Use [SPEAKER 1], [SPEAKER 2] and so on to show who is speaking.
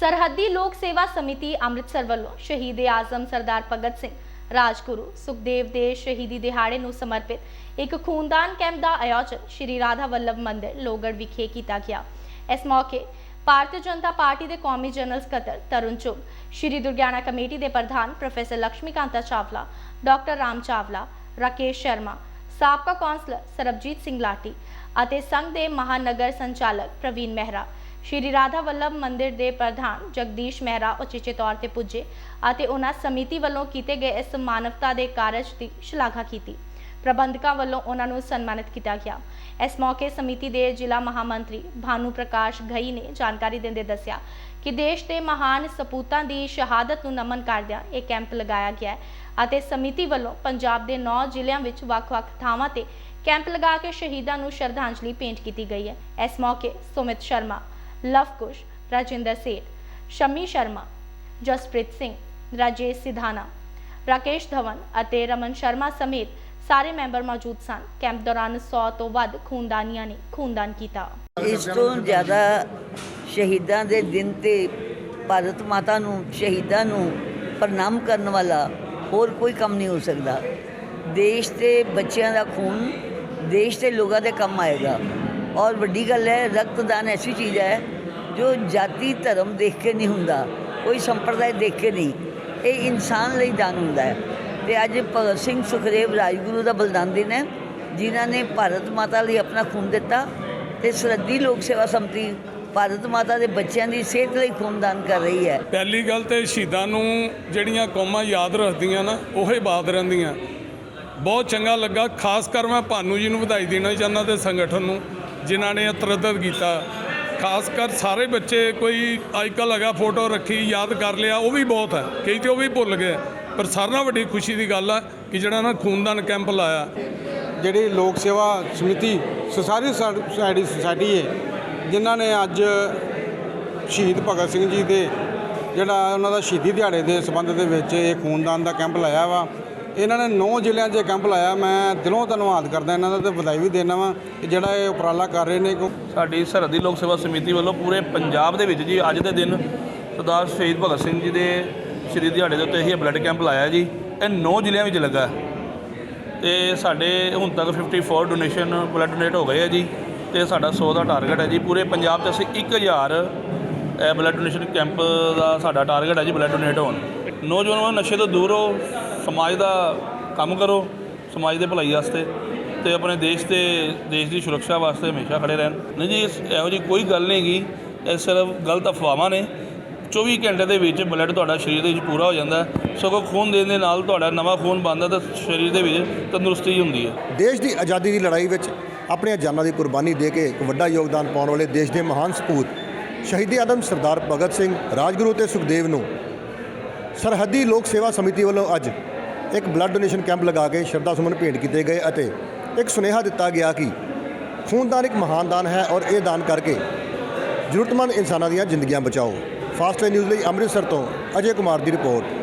[SPEAKER 1] ਸਰਹੱਦੀ ਲੋਕ ਸੇਵਾ ਸਮਿਤੀ ਅੰਮ੍ਰਿਤਸਰ ਵੱਲੋਂ ਸ਼ਹੀਦ ਆਜ਼ਮ ਸਰਦਾਰ ਭਗਤ ਸਿੰਘ, ਰਾਜਗੁਰੂ ਸੁਖਦੇਵ ਦੇ ਸ਼ਹੀਦੀ ਦਿਹਾੜੇ ਨੂੰ ਸਮਰਪਿਤ ਇੱਕ ਖੂਨਦਾਨ ਕੈਂਪ ਦਾ ਆਯੋਜਨ ਸ਼੍ਰੀ ਰਾਧਾ ਵੱਲਭ ਮੰਦਿਰ, ਲੋਗੜ ਵਿਖੇ ਕੀਤਾ ਗਿਆ। ਇਸ ਮੌਕੇ ਭਾਰਤੀ ਜਨਤਾ ਪਾਰਟੀ ਦੇ ਕੌਮੀ ਜਨਰਲ ਸਕੱਤਰ ਤਰੁਣ ਚੁਗ, ਸ਼੍ਰੀ ਦੁਰਗਿਆਨਾ ਕਮੇਟੀ ਦੇ ਪ੍ਰਧਾਨ ਪ੍ਰੋਫੈਸਰ ਲక్ష్ਮੀਕਾਂਤਾ ਚਾਵਲਾ, ਡਾਕਟਰ ਰਾਮ ਚਾਵਲਾ, ਰਾਕੇਸ਼ ਸ਼ਰਮਾ, ਸਾਬਕਾ ਕੌਂਸਲਰ ਸਰਬਜੀਤ ਸਿੰਘ ਲਾਟੀ ਅਤੇ ਸੰਘ ਦੇ ਮਹਾਨਗਰ ਸੰਚਾਲਕ ਪ੍ਰਵੀਨ ਮਹਿਰਾ ਸ਼੍ਰੀ ਰਾਧਾ ਵੱਲਭ ਮੰਦਿਰ ਦੇ ਪ੍ਰਧਾਨ ਜਗਦੀਸ਼ ਮਹਿਰਾ ਉਚੇਚੇ ਤੌਰ ਤੇ ਪੁੱਜੇ ਅਤੇ ਉਹਨਾਂ ਸਮਿਤੀ ਵੱਲੋਂ ਕੀਤੇ ਗਏ ਇਸ ਮਾਨਵਤਾ ਦੇ ਕਾਰਜ ਦੀ ਸ਼ਲਾਘਾ ਕੀਤੀ। ਪ੍ਰਬੰਧਕਾਂ ਵੱਲੋਂ ਉਹਨਾਂ ਨੂੰ ਸਨਮਾਨਿਤ ਕੀਤਾ ਗਿਆ। ਇਸ ਮੌਕੇ ਸਮਿਤੀ ਦੇ ਜ਼ਿਲ੍ਹਾ ਮਹਾਮੰਤਰੀ ਭਾਨੂ ਪ੍ਰਕਾਸ਼ ਘਈ ਨੇ ਜਾਣਕਾਰੀ ਦਿੰਦੇ ਦੱਸਿਆ ਕਿ ਦੇਸ਼ ਦੇ ਮਹਾਨ ਸਪੂਤਾਂ ਦੀ ਸ਼ਹਾਦਤ ਨੂੰ ਨਮਨ ਕਰਦਿਆਂ ਇਹ ਕੈਂਪ ਲਗਾਇਆ ਗਿਆ ਹੈ ਅਤੇ ਸਮਿਤੀ ਵੱਲੋਂ ਪੰਜਾਬ ਦੇ 9 ਜ਼ਿਲ੍ਹਿਆਂ ਵਿੱਚ ਵੱਖ-ਵੱਖ ਥਾਵਾਂ ਤੇ ਕੈਂਪ ਲਗਾ ਕੇ ਸ਼ਹੀਦਾਂ ਨੂੰ ਸ਼ਰਧਾਂਜਲੀ ਭੇਂਟ ਕੀਤੀ ਗਈ ਹੈ। ਇਸ ਮੌਕੇ ਸੁਮਿਤ ਸ਼ਰਮਾ ਲਵਕੁਸ਼ ਰਾਜਿੰਦਰ ਸੇਠ ਸ਼ਮੀ ਸ਼ਰਮਾ ਜਸਪ੍ਰੀਤ ਸਿੰਘ ਰਾਜੇਸ਼ ਸਿਧਾਨਾ ਰਾਕੇਸ਼ ਧਵਨ ਅਤੇ ਰਮਨ ਸ਼ਰਮਾ ਸਮੇਤ ਸਾਰੇ ਮੈਂਬਰ ਮੌਜੂਦ ਸਨ ਕੈਂਪ ਦੌਰਾਨ 100 ਤੋਂ ਵੱਧ ਖੂਨਦਾਨੀਆਂ ਨੇ ਖੂਨਦਾਨ ਕੀਤਾ
[SPEAKER 2] ਇਸ ਤੋਂ ਜ਼ਿਆਦਾ ਸ਼ਹੀਦਾਂ ਦੇ ਦਿਨ ਤੇ ਭਾਰਤ ਮਾਤਾ ਨੂੰ ਸ਼ਹੀਦਾਂ ਨੂੰ ਪ੍ਰਣਾਮ ਕਰਨ ਵਾਲਾ ਹੋਰ ਕੋਈ ਕੰਮ ਨਹੀਂ ਹੋ ਸਕਦਾ ਦੇਸ਼ ਦੇ ਬੱਚਿਆਂ ਦਾ ਖੂਨ ਦੇਸ਼ ਦੇ ਲੋਕਾਂ ਦੇ ਕੰਮ ਆਏਗਾ ਔਰ ਵੱਡੀ ਗੱਲ ਹੈ, ਰਕਤਦਾਨ ਐਸੀ ਚੀਜ਼ ਹੈ ਜੋ ਜਾਤੀ ਧਰਮ ਦੇਖ ਕੇ ਨਹੀਂ ਹੁੰਦਾ, ਕੋਈ ਸੰਪਰਦਾਇ ਦੇਖ ਕੇ ਨਹੀਂ। ਇਹ ਇਨਸਾਨ ਲਈ ਦਾਨ ਹੁੰਦਾ ਹੈ। ਤੇ ਅੱਜ ਭਗਤ ਸਿੰਘ ਸੁਖਦੇਵ ਰਾਜਗੁਰੂ ਦਾ ਬਲਿਦਾਨ ਦਿਨ ਹੈ, ਜਿਨ੍ਹਾਂ ਨੇ ਭਾਰਤ ਮਾਤਾ ਲਈ ਆਪਣਾ ਖੂਨ ਦਿੱਤਾ ਤੇ ਸਰਹੱਦੀ ਲੋਕ ਸੇਵਾ ਸਮਿਤੀ ਭਾਰਤ ਮਾਤਾ ਦੇ ਬੱਚਿਆਂ ਦੀ ਸਿਹਤ ਲਈ ਖੂਨਦਾਨ ਕਰ ਰਹੀ ਹੈ।
[SPEAKER 3] ਪਹਿਲੀ ਗੱਲ ਤੇ ਸ਼ਹੀਦਾਂ ਨੂੰ ਜਿਹੜੀਆਂ ਕੌਮਾਂ ਯਾਦ ਰੱਖਦੀਆਂ ਨਾ, ਉਹੇ ਬਾਦ ਰਹਿੰਦੀਆਂ। ਬਹੁਤ ਚੰਗਾ ਲੱਗਾ, ਖਾਸ ਕਰ ਮੈਂ ਭਾਨੂ ਜੀ ਨੂੰ ਵਧਾਈ ਦੇਣਾ ਚਾਹੁੰਦਾ ਤੇ ਸੰਗਠਨ ਨੂੰ। ਜਿਨ੍ਹਾਂ ਨੇ ਇਹ ਕੀਤਾ। ਖਾਸ ਕਰ ਸਾਰੇ ਬੱਚੇ ਕੋਈ ਅੱਜਕੱਲ੍ਹ ਹੈਗਾ ਫੋਟੋ ਰੱਖੀ, ਯਾਦ ਕਰ ਲਿਆ, ਉਹ ਵੀ ਬਹੁਤ ਹੈ। ਕਈ ਤੇ ਉਹ ਵੀ ਭੁੱਲ ਗਏ। ਪਰ ਸਾਰਿਆਂ ਨਾਲ ਵੱਡੀ ਖੁਸ਼ੀ ਦੀ ਗੱਲ ਆ ਕਿ ਜਿਹੜਾ ਨਾ ਖੂਨਦਾਨ ਕੈਂਪ ਲਾਇਆ।
[SPEAKER 4] ਜਿਹੜੀ ਲੋਕ ਸੇਵਾ ਸਮਿਤੀ ਸਾਰੀ ਸਾਡੀ ਸੁਸਾਇਟੀ ਹੈ ਜਿਨ੍ਹਾਂ ਨੇ ਅੱਜ ਸ਼ਹੀਦ ਭਗਤ ਸਿੰਘ ਜੀ ਦੇ ਜਿਹੜਾ ਉਹਨਾਂ ਦਾ ਸ਼ਹੀਦੀ ਦਿਹਾੜੇ ਦੇ ਸੰਬੰਧ ਦੇ ਵਿੱਚ ਇਹ ਖੂਨਦਾਨ ਦਾ ਕੈਂਪ ਲਾਇਆ ਵਾ ਇਹਨਾਂ ਨੇ 9 ਜ਼ਿਲ੍ਹਿਆਂ 'ਚ ਇਹ ਕੈਂਪ ਲਾਇਆ। ਮੈਂ ਦਿਲੋਂ ਧੰਨਵਾਦ ਕਰਦਾ ਇਹਨਾਂ ਦਾ ਤੇ ਵਧਾਈ ਵੀ ਦੇਣਾ ਵਾ ਕਿ ਜਿਹੜਾ ਇਹ ਉਪਰਾਲਾ ਕਰ ਰਹੇ ਨੇ
[SPEAKER 5] ਸਾਡੀ ਸਰਹੱਦੀ ਲੋਕ ਸੇਵਾ ਸਮਿਤੀ ਵੱਲੋਂ ਪੂਰੇ ਪੰਜਾਬ ਦੇ ਵਿੱਚ ਜੀ, ਅੱਜ ਦੇ ਦਿਨ ਸਰਦਾਰ ਸ਼ਹੀਦ ਭਗਤ ਸਿੰਘ ਜੀ ਦੇ ਸ਼ਹੀਦੀ ਦਿਹਾੜੇ ਦੇ ਉੱਤੇ ਇਹ ਬਲੱਡ ਕੈਂਪ ਲਾਇਆ ਜੀ। ਇਹ 9 ਜ਼ਿਲ੍ਹਿਆਂ ਵਿੱਚ ਲੱਗਾ। ਤੇ ਸਾਡੇ ਹੁਣ ਤੱਕ 54 ਡੋਨੇਸ਼ਨ ਬਲੱਡ ਡੋਨੇਟ ਹੋ ਗਏ ਆ ਜੀ। ਤੇ ਸਾਡਾ 100 ਦਾ ਟਾਰਗੇਟ ਹੈ ਜੀ। ਪੂਰੇ ਪੰਜਾਬ 'ਚ ਅਸੀਂ 1000 ਇਹ ਬਲੱਡ ਡੋਨੇਸ਼ਨ ਕੈਂਪ ਦਾ ਸਾਡਾ ਟਾਰਗੇਟ ਹੈ ਜੀ ਬਲੱਡ ਡੋਨੇਟ ਹੋਣ। ਨੌਜਵਾਨੋ ਨਸ਼ੇ ਤੋਂ ਦੂਰ ਰਹੋ, ਸਮਾਜ ਦਾ ਕੰਮ ਕਰੋ, ਸਮਾਜ ਦੇ ਭਲਾਈ ਵਾਸਤੇ ਤੇ ਆਪਣੇ ਦੇਸ਼ ਤੇ, ਦੇਸ਼ ਦੀ ਸੁਰੱਖਿਆ ਵਾਸਤੇ ਹਮੇਸ਼ਾ ਖੜੇ ਰਹਿਣ। ਨਹੀਂ ਜੀ, ਇਸ- ਇਹੋ ਜੀ ਕੋਈ ਗੱਲ ਨਹੀਂ ਗੀ ਇਹ ਸਿਰਫ ਗਲਤ ਅਫਵਾਹਾਂ ਨੇ। 24 ਘੰਟੇ ਦੇ ਵਿੱਚ ਬਲੱਡ ਤੁਹਾਡਾ ਸਰੀਰ ਦੇ ਵਿੱਚ ਪੂਰਾ ਹੋ ਜਾਂਦਾ ਸਗੋਂ ਖੂਨ ਦੇਣ ਦੇ ਨਾਲ ਤੁਹਾਡਾ ਨਵਾਂ ਖੂਨ ਬਣਦਾ ਤਾਂ ਸਰੀਰ ਦੇ ਵਿੱਚ ਤੰਦਰੁਸਤੀ ਹੁੰਦੀ ਹੈ।
[SPEAKER 6] ਦੇਸ਼ ਦੀ ਆਜ਼ਾਦੀ ਦੀ ਲੜਾਈ ਵਿੱਚ ਆਪਣੀਆਂ ਜਾਨਾਂ ਦੀ ਕੁਰਬਾਨੀ ਦੇ ਕੇ ਇੱਕ ਵੱਡਾ ਯੋਗਦਾਨ ਪਾਉਣ ਵਾਲੇ ਦੇਸ਼ ਦੇ ਮਹਾਨ ਸਪੂਤ ਸ਼ਹੀਦ ਆਦਮ ਸਰਦਾਰ ਭਗਤ ਸਿੰਘ, ਰਾਜਗੁਰੂ ਤੇ ਸੁਖਦੇਵ ਨੂੰ ਸਰਹੱਦੀ ਲੋਕ ਸੇਵਾ ਸਮਿਤੀ ਵੱਲੋਂ ਅੱਜ ਇੱਕ ਬਲੱਡ ਡੋਨੇਸ਼ਨ ਕੈਂਪ ਲਗਾ ਕੇ ਸ਼ਰਧਾ ਸੁਮਨ ਭੇਂਟ ਕੀਤੇ ਗਏ ਅਤੇ ਇੱਕ ਸੁਨੇਹਾ ਦਿੱਤਾ ਗਿਆ ਕਿ ਖੂਨਦਾਨ ਇੱਕ ਮਹਾਨ ਦਾਨ ਹੈ ਔਰ ਇਹ ਦਾਨ ਕਰਕੇ ਜ਼ਰੂਰਤਮੰਦ ਇਨਸਾਨਾਂ ਦੀਆਂ ਜ਼ਿੰਦਗੀਆਂ ਬਚਾਓ। ਫਾਸਟ ਨਿਊਜ਼ ਲਈ ਅੰਮ੍ਰਿਤਸਰ ਤੋਂ ਅਜੇ ਕੁਮਾਰ ਦੀ ਰਿਪੋਰਟ।